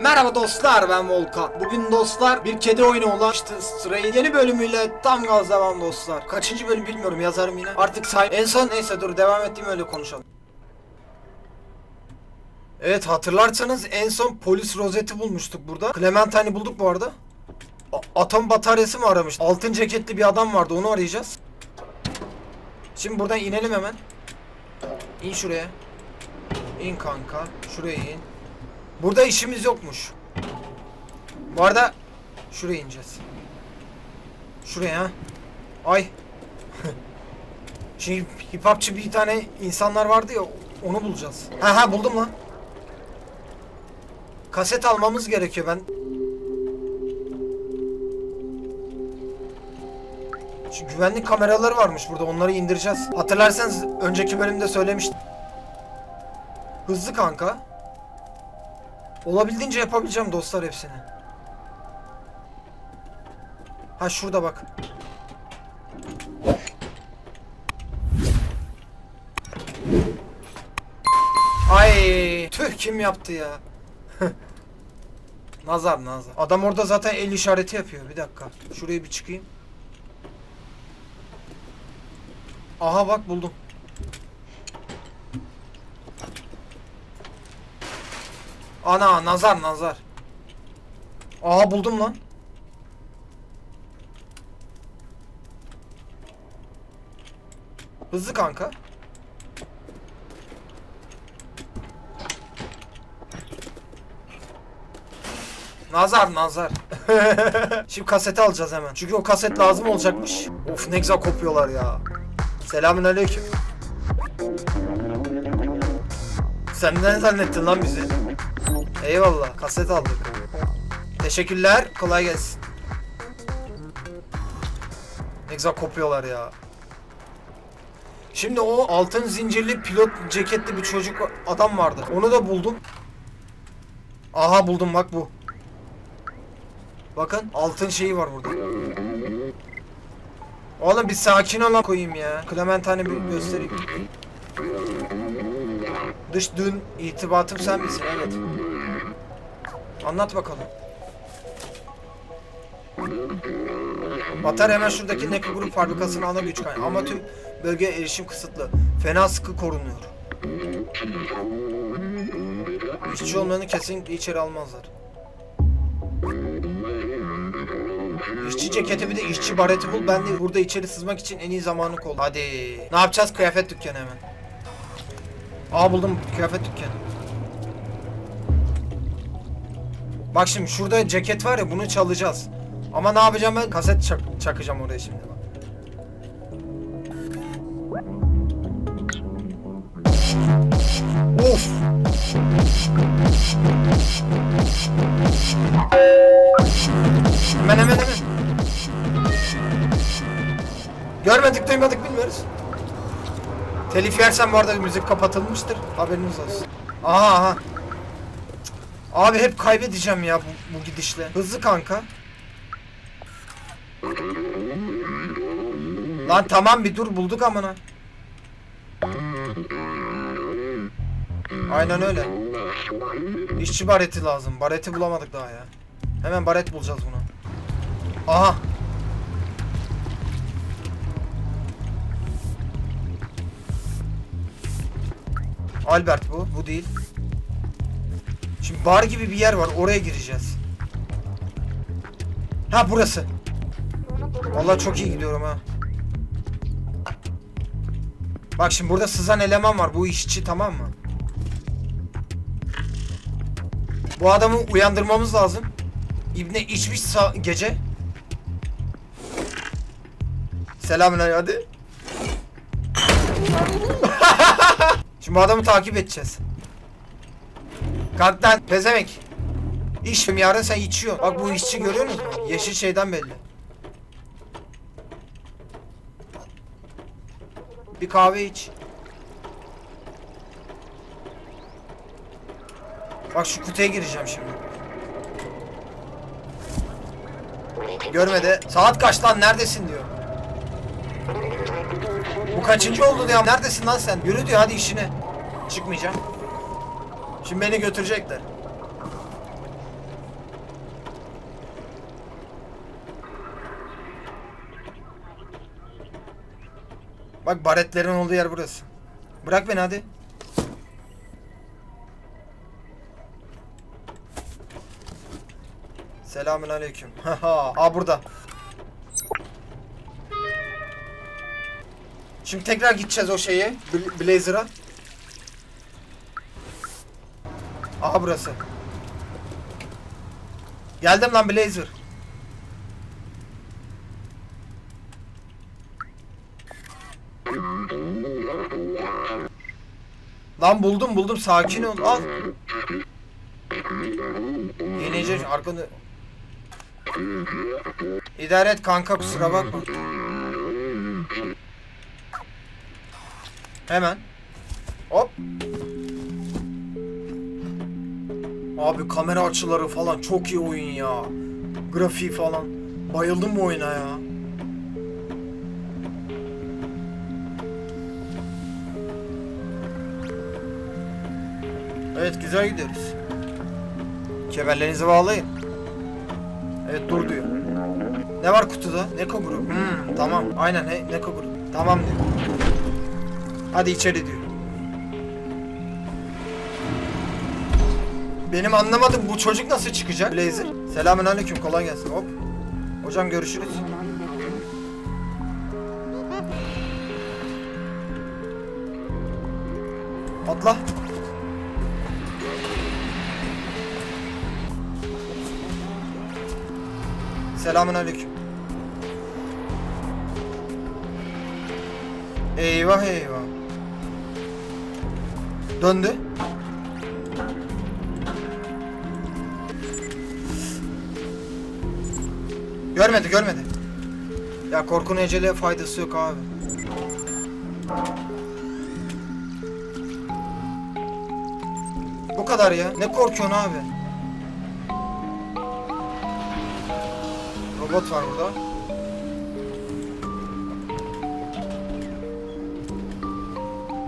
Merhaba dostlar ben Volkan. Bugün dostlar bir kedi oyunu olan işte sırayı yeni bölümüyle tam gaz devam dostlar. Kaçıncı bölüm bilmiyorum yazarım yine. Artık say en son neyse dur devam ettiğim öyle konuşalım. Evet hatırlarsanız en son polis rozeti bulmuştuk burada. Clementine'i bulduk bu arada. A- atom bataryası mı aramış? Altın ceketli bir adam vardı onu arayacağız. Şimdi buradan inelim hemen. İn şuraya. İn kanka. Şuraya in. Burada işimiz yokmuş. Bu arada şuraya ineceğiz. Şuraya ha. Ay. Şimdi hip hopçı bir tane insanlar vardı ya onu bulacağız. Ha ha buldum lan. Kaset almamız gerekiyor ben. Şu güvenlik kameraları varmış burada onları indireceğiz. Hatırlarsanız önceki bölümde söylemiştim. Hızlı kanka. Olabildiğince yapabileceğim dostlar hepsini. Ha şurada bak. Ay tüh kim yaptı ya? nazar nazar. Adam orada zaten el işareti yapıyor. Bir dakika. Şuraya bir çıkayım. Aha bak buldum. Ana nazar nazar. Aha buldum lan. Hızlı kanka. Nazar nazar. Şimdi kaseti alacağız hemen. Çünkü o kaset lazım olacakmış. Of ne güzel kopuyorlar ya. Selamünaleyküm. Sen ne zannettin lan bizi? Eyvallah kaset aldık. Teşekkürler kolay gelsin. Ne güzel kopuyorlar ya. Şimdi o altın zincirli pilot ceketli bir çocuk adam vardı. Onu da buldum. Aha buldum bak bu. Bakın altın şeyi var burada. Oğlum bir sakin olan koyayım ya. Clementine'i bir göstereyim. Dış dün itibatım sen misin? Evet. Anlat bakalım. Batar hemen şuradaki Neko Grup fabrikasının ana güç kaynağı. Ama tüm bölgeye erişim kısıtlı. Fena sıkı korunuyor. İşçi olmayanı kesinlikle içeri almazlar. İşçi ceketi bir de işçi bareti bul. Ben de burada içeri sızmak için en iyi zamanı kol. Hadi. Ne yapacağız? Kıyafet dükkanı hemen. Aa buldum kıyafet dükkanı. Bak şimdi şurada ceket var ya bunu çalacağız. Ama ne yapacağım ben? Kaset çak- çakacağım oraya şimdi bak. Of. Hemen hemen hemen. Görmedik duymadık bilmiyoruz. Telif yersen bu arada müzik kapatılmıştır. Haberiniz olsun. Aha aha. Abi hep kaybedeceğim ya bu, bu gidişle. Hızlı kanka. Lan tamam bir dur bulduk amına. Aynen öyle. İşçi bareti lazım. Bareti bulamadık daha ya. Hemen baret bulacağız bunu. Aha. Albert bu. Bu değil. Şimdi bar gibi bir yer var. Oraya gireceğiz. Ha burası. Vallahi çok iyi gidiyorum ha. Bak şimdi burada sızan eleman var. Bu işçi tamam mı? Bu adamı uyandırmamız lazım. İbne içmiş gece. Selamünaleyküm hadi. Şimdi bu adamı takip edeceğiz. Kalk lan pezemek. İşim yarın sen içiyorsun. Bak bu işçi görüyor musun? Yeşil şeyden belli. Bir kahve iç. Bak şu kutuya gireceğim şimdi. Görmedi. Saat kaç lan neredesin diyor. Bu kaçıncı oldu diyor. Neredesin lan sen? Yürü diyor hadi işine. Çıkmayacağım. Şimdi beni götürecekler. Bak baretlerin olduğu yer burası. Bırak beni hadi. Selamun aleyküm. Haha. Aa burada. Şimdi tekrar gideceğiz o şeye. Blazer'a. Aha burası. Geldim lan Blazer. Lan buldum buldum sakin ol al. Yeneceğiz arkanı. İdare et kanka kusura bakma. Hemen. Hop. Abi kamera açıları falan çok iyi oyun ya. Grafiği falan. Bayıldım bu oyuna ya. Evet güzel gidiyoruz. Kemerlerinizi bağlayın. Evet dur diyor. Ne var kutuda? Neko grubu. Hmm, tamam. Aynen ne, Neko grubu. Tamam diyor. Hadi içeri diyor. Benim anlamadım bu çocuk nasıl çıkacak Blazer? Selamün aleyküm kolay gelsin hop. Hocam görüşürüz. Atla. Selamün aleyküm. Eyvah eyvah. Döndü. Görmedi görmedi. Ya korkunun ecele faydası yok abi. Bu kadar ya. Ne korkuyorsun abi? Robot var burada.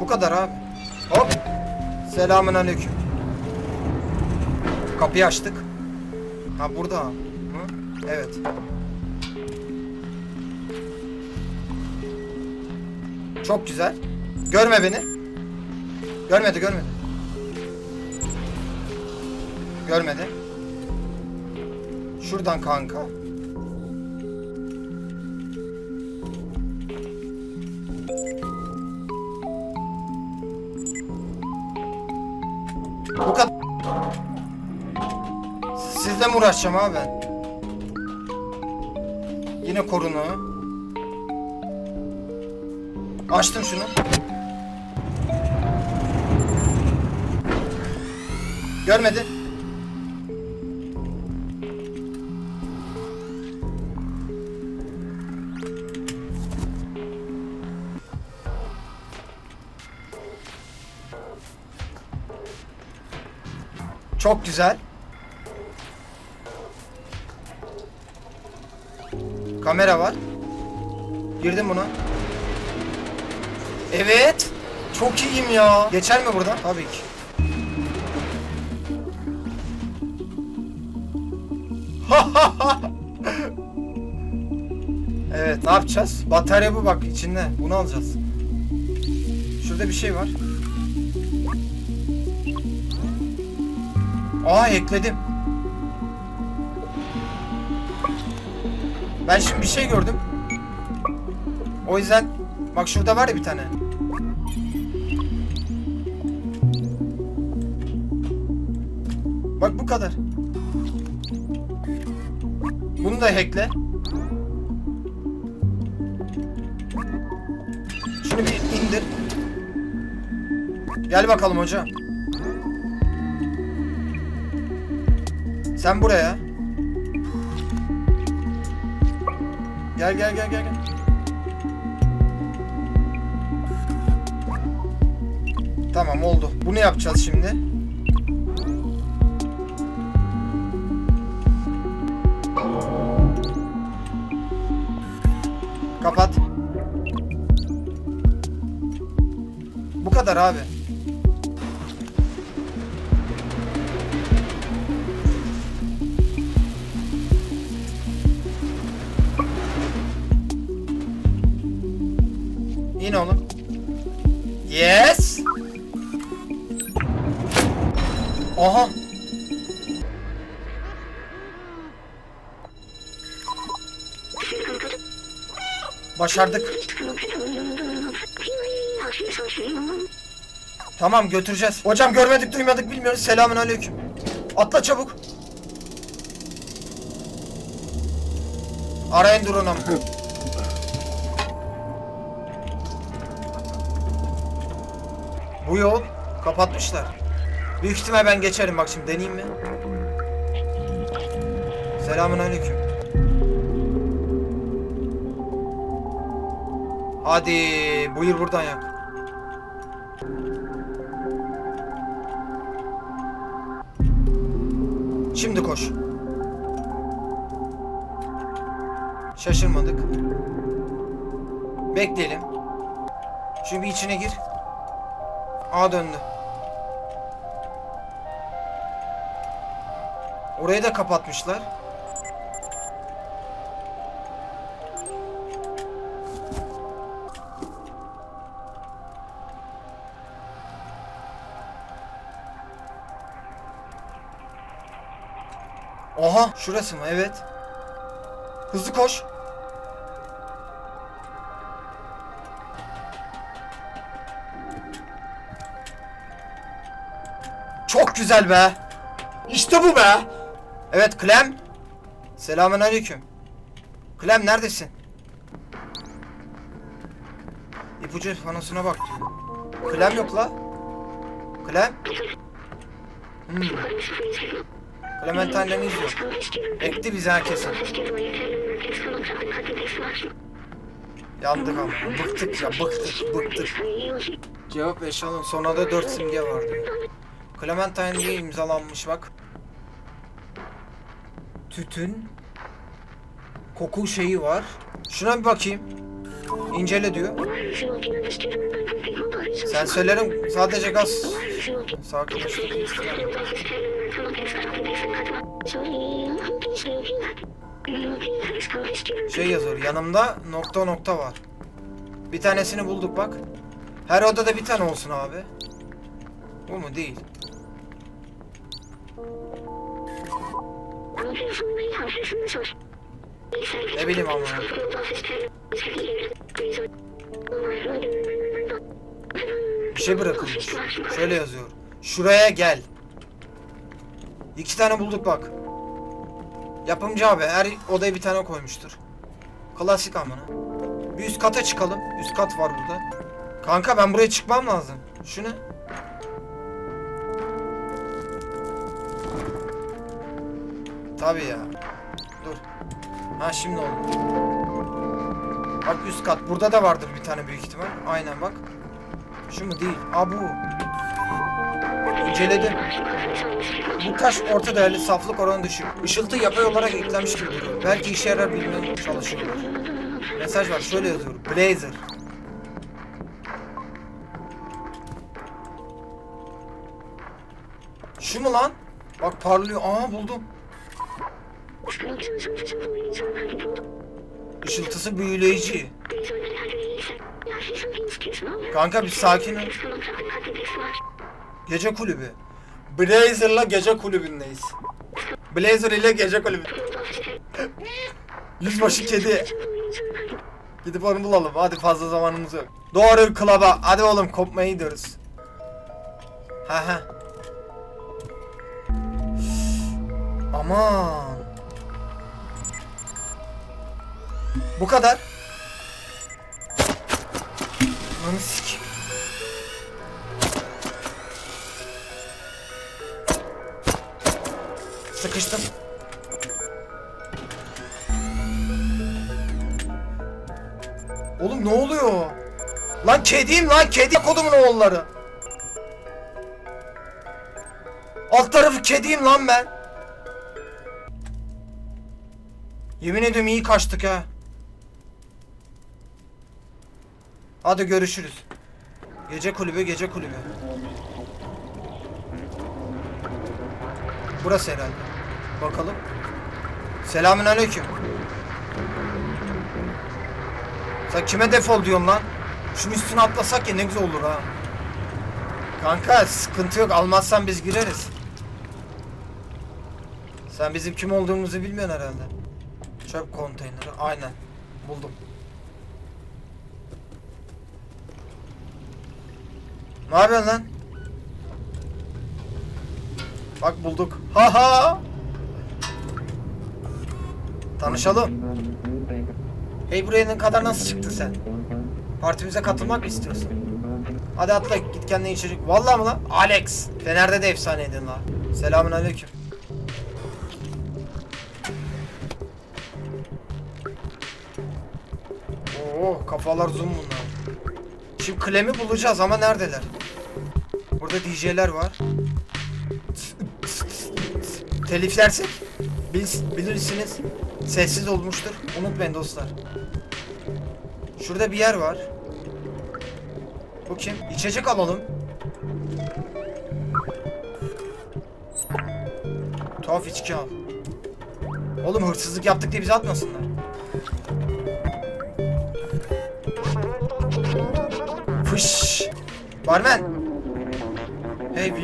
Bu kadar abi. Hop. Selamün aleyküm. Kapıyı açtık. Ha burada. Hı? Evet. Çok güzel. Görme beni. Görmedi görmedi. Görmedi. Şuradan kanka. Bu kadar. Sizle mi uğraşacağım abi ben? Yine korunu. Açtım şunu. Görmedi. Çok güzel. Kamera var. Girdim buna. Evet. Çok iyiyim ya. Geçer mi buradan? Tabii ki. evet ne yapacağız? Batarya bu bak içinde. Bunu alacağız. Şurada bir şey var. Aa ekledim. Ben şimdi bir şey gördüm. O yüzden bak şurada var ya bir tane. Bak bu kadar. Bunu da hackle. Şunu bir indir. Gel bakalım hocam. Sen buraya. Gel gel gel gel. Tamam oldu. Bunu yapacağız şimdi. Kapat. Bu kadar abi. Başardık. Tamam götüreceğiz. Hocam görmedik duymadık bilmiyoruz. Selamün aleyküm. Atla çabuk. Arayın drone'u. Bu yol kapatmışlar. Büyük ihtimal ben geçerim bak şimdi deneyeyim mi? Selamün aleyküm. Hadi buyur buradan yak. Şimdi koş. Şaşırmadık. Bekleyelim. Şimdi içine gir. A döndü. Orayı da kapatmışlar. Oha şurası mı? Evet. Hızlı koş. Çok güzel be. İşte bu be. Evet Clem. Selamun aleyküm. Clem neredesin? İpucu panosuna bak. Clem yok la. Clem. Hmm. Clementine'den izliyor. Ekti bizi herkesin. Yandık ama. Bıktık ya bıktık bıktık. Cevap eşalon. Sonra da 4 simge var diyor. Clementine diye imzalanmış bak. Tütün. Koku şeyi var. Şuna bir bakayım. İncele diyor. Sensörlerim sadece gaz. Sakinleştirdim. Şey yazıyor. Yanımda nokta nokta var. Bir tanesini bulduk bak. Her odada bir tane olsun abi. Bu mu? Değil. Ne bileyim ama. Bir şey bırakılmış. Şöyle yazıyor. Şuraya gel. İki tane bulduk bak. Yapımcı abi her odaya bir tane koymuştur. Klasik amına. Bir üst kata çıkalım. Üst kat var burada. Kanka ben buraya çıkmam lazım. Şu ne? Tabii ya. Dur. Ha şimdi oldu. Bak üst kat. Burada da vardır bir tane büyük ihtimal. Aynen bak. Şu mu değil? Aa bu. İnceledim. Bu taş orta değerli saflık oranı düşük. Işıltı yapay olarak eklenmiş gibi duruyor. Belki işe yarar bilmeye çalışıyorlar. Mesaj var şöyle yazıyor. Blazer. Şu mu lan? Bak parlıyor. Aa buldum. Işıltısı büyüleyici. Kanka bir sakin ol. Gece kulübü. Blazer'la gece kulübündeyiz. Blazer ile gece kulübü. Yüzbaşı kedi. Gidip onu bulalım. Hadi fazla zamanımız yok. Doğru klaba. Hadi oğlum kopmaya gidiyoruz. Ha ha. Aman. Bu kadar. Lan sik. Sıkıştım. Oğlum ne oluyor? Lan kediyim lan kedi kodumun oğulları. Alt tarafı kediyim lan ben. Yemin ediyorum iyi kaçtık ha. Hadi görüşürüz. Gece kulübü, gece kulübü. Burası herhalde. Bakalım. Selamün aleyküm. Sen kime defol diyorsun lan? Şunun üstüne atlasak ya ne güzel olur ha. Kanka sıkıntı yok. Almazsan biz gireriz. Sen bizim kim olduğumuzu bilmiyorsun herhalde. Çöp konteyneri. Aynen. Buldum. Ne yapıyorsun lan? Bak bulduk. Ha ha. Tanışalım. Hey buraya kadar nasıl çıktın sen? Partimize katılmak mı istiyorsun? Hadi atla git kendine içecek. Vallahi mı lan? Alex. Fener'de de efsaneydin la. Selamun aleyküm. Oo kafalar zoom bunlar. Şimdi Clem'i bulacağız ama neredeler? Burada DJ'ler var. Teliflersek bil- bilirsiniz. Sessiz olmuştur. Unutmayın dostlar. Şurada bir yer var. Bu kim? İçecek alalım. Tuhaf içki al. Oğlum hırsızlık yaptık diye bizi atmasınlar. Fış. Barmen. Hey bir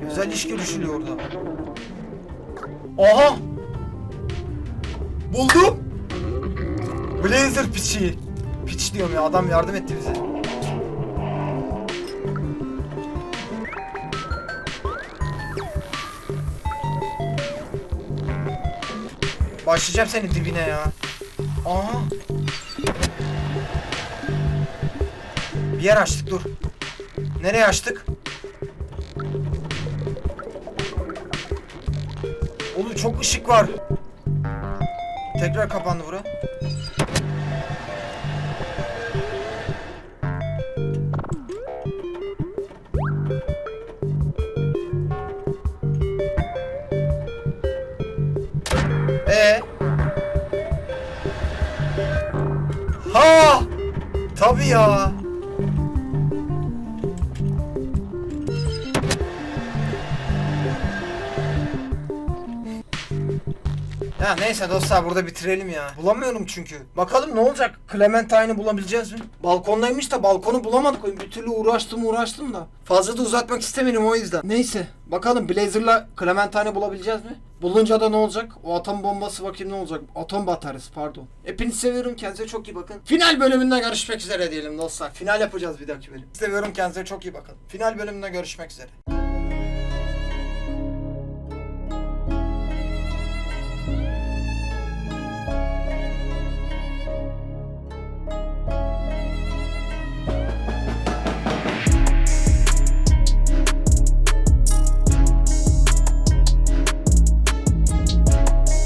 Güzel iş görüşülüyor orada. Aha! Buldum! Blazer piçi. Piç diyorum ya adam yardım etti bize. Başlayacağım senin dibine ya. Aha! Bir yer açtık dur. Nereye açtık? Oğlum çok ışık var. Tekrar kapandı bura. Ee? Ha! Tabii ya. Neyse dostlar burada bitirelim ya. Bulamıyorum çünkü. Bakalım ne olacak? Clementine'ı bulabileceğiz mi? Balkondaymış da balkonu bulamadık. Bir türlü uğraştım uğraştım da. Fazla da uzatmak istemedim o yüzden. Neyse. Bakalım Blazer'la Clementine'ı bulabileceğiz mi? Bulunca da ne olacak? O atom bombası bakayım ne olacak? Atom bataryası pardon. Hepinizi seviyorum. Kendinize çok iyi bakın. Final bölümünde görüşmek üzere diyelim dostlar. Final yapacağız bir dahaki bölüm. Seviyorum kendinize çok iyi bakın. Final bölümünde görüşmek üzere.